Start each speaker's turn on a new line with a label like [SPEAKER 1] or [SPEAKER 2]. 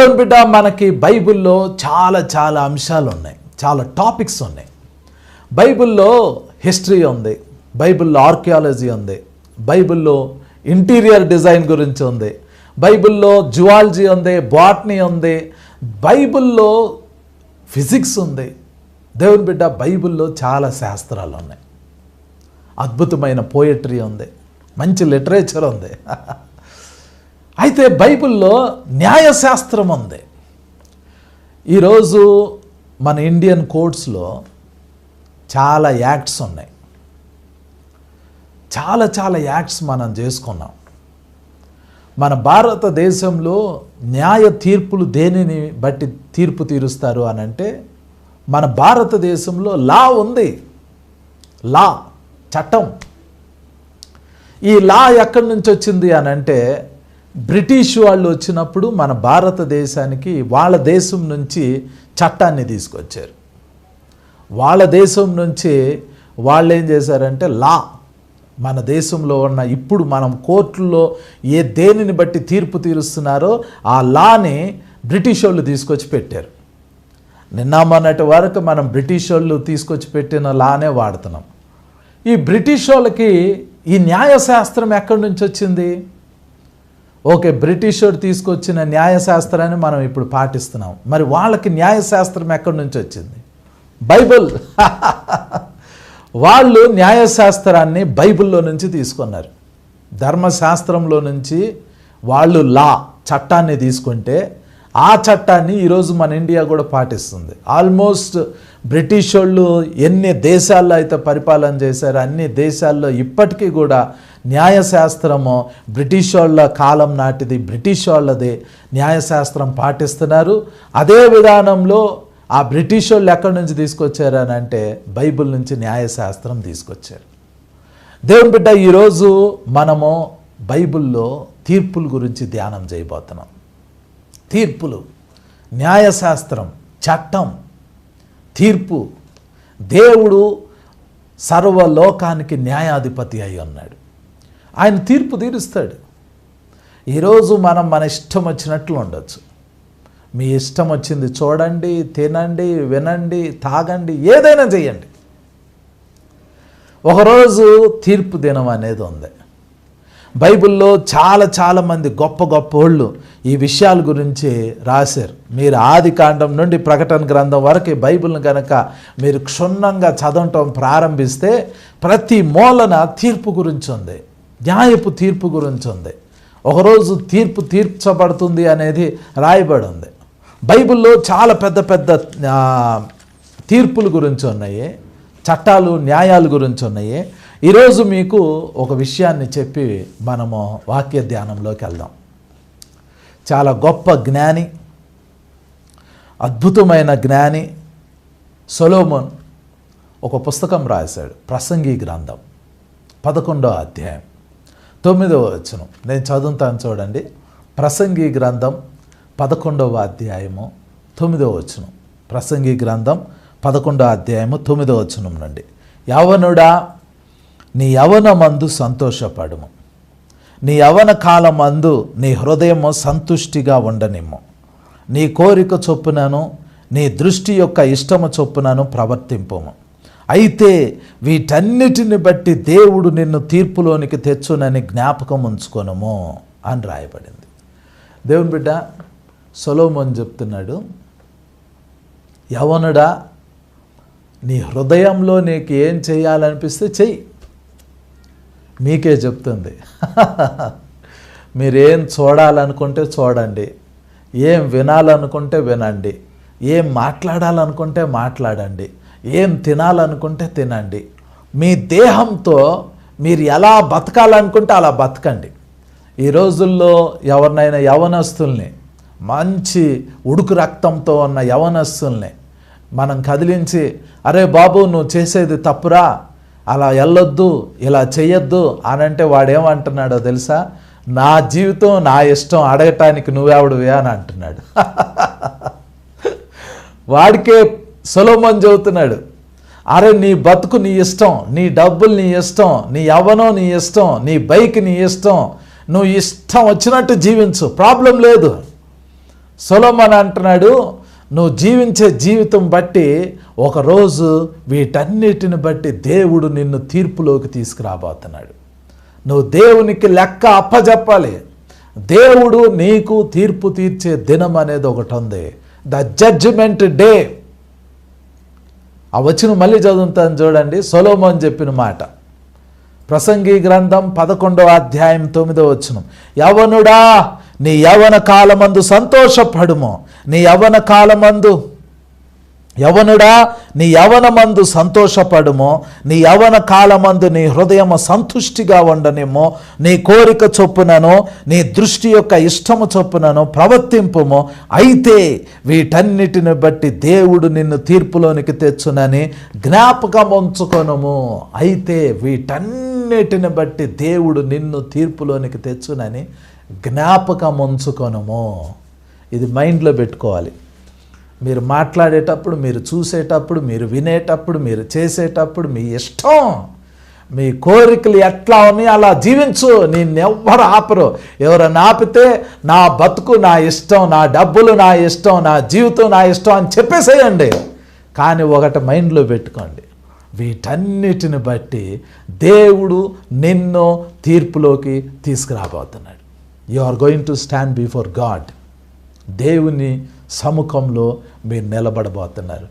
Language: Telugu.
[SPEAKER 1] దేవుని బిడ్డ మనకి బైబిల్లో చాలా చాలా అంశాలు ఉన్నాయి చాలా టాపిక్స్ ఉన్నాయి. బైబిల్లో హిస్టరీ ఉంది. బైబిల్లో ఆర్కియాలజీ ఉంది. బైబిల్లో ఇంటీరియర్ డిజైన్ గురించి ఉంది. బైబిల్లో జువాలజీ ఉంది బాట్నీ ఉంది. బైబిల్లో ఫిజిక్స్ ఉంది. దేవుని బిడ్డ బైబిల్లో చాలా శాస్త్రాలు ఉన్నాయి. అద్భుతమైన పోయట్రీ ఉంది. మంచి లిటరేచర్ ఉంది. అయితే బైబిల్లో న్యాయశాస్త్రం ఉంది ఈరోజు మన ఇండియన్ కోర్ట్స్లో చాలా యాక్ట్స్ ఉన్నాయి. చాలా చాలా యాక్ట్స్ మనం చేసుకున్నాం. మన భారతదేశంలో న్యాయ తీర్పులు దేనిని బట్టి తీర్పు తీరుస్తారు అని అంటే మన భారతదేశంలో లా ఉంది. లా చట్టం. ఈ లా ఎక్కడి నుంచి వచ్చింది అని అంటే బ్రిటిష్ వాళ్ళు వచ్చినప్పుడు మన భారతదేశానికి వాళ్ళ దేశం నుంచి చట్టాన్ని తీసుకొచ్చారు. వాళ్ళ దేశం నుంచి వాళ్ళు ఏం చేశారంటే లా మన దేశంలో ఉన్న ఇప్పుడు మనం కోర్టుల్లో ఏ దేనిని బట్టి తీర్పు తీరుస్తున్నారో ఆ లాని బ్రిటిష్ వాళ్ళు తీసుకొచ్చి పెట్టారు. నిన్న మొన్నటి వరకు మనం బ్రిటిష్ వాళ్ళు తీసుకొచ్చి పెట్టిన లానే వాడుతున్నాం. ఈ బ్రిటిష్ వాళ్ళకి ఈ న్యాయశాస్త్రం ఎక్కడి నుంచి వచ్చింది? ఓకే బ్రిటిష్ వాడు తీసుకొచ్చిన న్యాయశాస్త్రాన్ని మనం ఇప్పుడు పాటిస్తున్నాం. మరి వాళ్ళకి న్యాయశాస్త్రం ఎక్కడి నుంచి వచ్చింది? బైబిల్. వాళ్ళు న్యాయశాస్త్రాన్ని బైబిల్లో నుంచి తీసుకున్నారు. ధర్మశాస్త్రంలో నుంచి వాళ్ళు లా చట్టాన్ని తీసుకుంటే ఆ చట్టాన్ని ఈరోజు మన ఇండియా కూడా పాటిస్తుంది. ఆల్మోస్ట్ బ్రిటిష్ వాళ్ళు ఎన్ని దేశాల్లో అయితే పరిపాలన చేశారో అన్ని దేశాల్లో ఇప్పటికీ కూడా న్యాయశాస్త్రము బ్రిటిష్ వాళ్ళ కాలం నాటిది బ్రిటిష్ వాళ్ళది న్యాయశాస్త్రం పాటిస్తున్నారు. అదే విధానంలో ఆ బ్రిటిష్ వాళ్ళు ఎక్కడి నుంచి తీసుకొచ్చారు అని అంటే బైబిల్ నుంచి న్యాయశాస్త్రం తీసుకొచ్చారు. దేవుని బిడ్డ ఈరోజు మనము బైబిల్లో తీర్పుల గురించి ధ్యానం చేయబోతున్నాం. తీర్పులు న్యాయశాస్త్రం చట్టం తీర్పు. దేవుడు సర్వలోకానికి న్యాయాధిపతి అయి ఉన్నాడు. ఆయన తీర్పు తీరుస్తాడు. ఈరోజు మనం మన ఇష్టం వచ్చినట్లు ఉండొచ్చు. మీ ఇష్టం వచ్చింది చూడండి తినండి వినండి తాగండి ఏదైనా చేయండి. ఒకరోజు తీర్పు దినం అనేది ఉంది. బైబిల్లో చాలా చాలా మంది గొప్ప గొప్ప వాళ్ళు ఈ విషయాల గురించి రాశారు. మీరు ఆది కాండం నుండి ప్రకటన గ్రంథం వరకు బైబిల్ని కనుక మీరు క్షుణ్ణంగా చదవటం ప్రారంభిస్తే ప్రతి మూలన తీర్పు గురించి ఉంది. న్యాయపు తీర్పు గురించి ఉంది. ఒకరోజు తీర్పు తీర్చబడుతుంది అనేది రాయబడి ఉంది బైబిల్లో చాలా పెద్ద పెద్ద తీర్పుల గురించి ఉన్నాయి. చట్టాలు న్యాయాల గురించి ఉన్నాయి. ఈరోజు మీకు ఒక విషయాన్ని చెప్పి మనము వాక్య ధ్యానంలోకి వెళ్దాం. చాలా గొప్ప జ్ఞాని అద్భుతమైన జ్ఞాని సొలోమోన్ ఒక పుస్తకం రాశాడు ప్రసంగి గ్రంథం పదకొండో అధ్యాయం. తొమ్మిదవ వచనం. నేను చదువుతాను చూడండి. ప్రసంగి గ్రంథం పదకొండవ అధ్యాయము తొమ్మిదవ వచనం. ప్రసంగి గ్రంథం పదకొండవ అధ్యాయము తొమ్మిదవ వచనం నుండి. యవనుడా నీ యవనమందు సంతోషపడుము. నీ యవన కాలమందు నీ హృదయము సంతుష్టిగా ఉండనిమ్ము. నీ కోరిక చొప్పునను నీ దృష్టి యొక్క ఇష్టము చొప్పునను ప్రవర్తింపము. అయితే వీటన్నిటిని బట్టి దేవుడు నిన్ను తీర్పులోనికి తెచ్చునని జ్ఞాపకం ఉంచుకొనుము అని రాయబడింది. దేవుని బిడ్డ సొలోమోన్ చెప్తున్నాడు యవనుడా నీ హృదయంలో నీకు ఏం చేయాలనిపిస్తే చెయ్యి. మీకే చెప్తుంది. మీరేం చూడాలనుకుంటే చూడండి. ఏం వినాలనుకుంటే వినండి. ఏం మాట్లాడాలనుకుంటే మాట్లాడండి. ఏం తినాలనుకుంటే తినండి. మీ దేహంతో మీరు ఎలా బతకాలనుకుంటే అలా బతకండి. ఈ రోజుల్లో ఎవరినైనా యవనస్తుల్ని మంచి ఉడుకు రక్తంతో ఉన్న యవనస్తుల్ని మనం కదిలించి అరే బాబు నువ్వు చేసేది తప్పురా అలా వెళ్ళొద్దు ఇలా చేయొద్దు అని అంటే వాడేమంటున్నాడో తెలుసా? నా జీవితం నా ఇష్టం అడగటానికి నువ్వెవడువే అని అంటున్నాడు. వాడికే సొలోమన్ చెబుతున్నాడు అరే నీ బతుకు నీ ఇష్టం నీ డబ్బులు నీ ఇష్టం నీ యవ్వనం నీ ఇష్టం నీ బైక్ నీ ఇష్టం నువ్వు ఇష్టం వచ్చినట్టు జీవించు. ప్రాబ్లం లేదు. సొలోమన్ అంటున్నాడు నువ్వు జీవించే జీవితం బట్టి ఒకరోజు వీటన్నిటిని బట్టి దేవుడు నిన్ను తీర్పులోకి తీసుకురాబోతున్నాడు. నువ్వు దేవునికి లెక్క అప్పజెప్పాలి. దేవుడు నీకు తీర్పు తీర్చే దినం అనేది ఒకటి ఉంది. The judgment day. ఆ వచ్చిన మళ్ళీ చదువుతాను చూడండి. సొలోమోన్ చెప్పిన మాట. ప్రసంగి గ్రంథం పదకొండవ అధ్యాయం తొమ్మిదో వచ్చిన యవనుడా నీ యవన కాలమందు సంతోషపడుము. నీ యవన కాలమందు యవనుడా నీ యవనమందు సంతోషపడుము నీ యవన కాలమందు నీ హృదయము సంతుష్టిగా ఉండనేమో నీ కోరిక చొప్పునను నీ దృష్టి యొక్క ఇష్టము చొప్పునను ప్రవర్తింపుము. అయితే వీటన్నిటిని బట్టి దేవుడు నిన్ను తీర్పులోనికి తెచ్చునని జ్ఞాపకం ఉంచుకొనుము. అయితే వీటన్నిటిని బట్టి దేవుడు నిన్ను తీర్పులోనికి తెచ్చునని జ్ఞాపకం ఉంచుకొనుము. ఇది మైండ్లో పెట్టుకోవాలి. మీరు మాట్లాడేటప్పుడు మీరు చూసేటప్పుడు మీరు వినేటప్పుడు మీరు చేసేటప్పుడు మీ ఇష్టం. మీ కోరికలు ఎట్లా ఉన్నాయి అలా జీవించు. నిన్నెవ్వరు ఆపరు. ఎవరైనా ఆపితే నా బతుకు నా ఇష్టం నా డబ్బులు నా ఇష్టం నా జీవితం నా ఇష్టం అని చెప్పేసేయండి. కానీ ఒకటి మైండ్లో పెట్టుకోండి. వీటన్నిటిని బట్టి దేవుడు నిన్ను తీర్పులోకి తీసుకురాబోతున్నాడు. You are going to stand before God దేవుని సముఖంలో మీరు నిలబడబోతున్నారు.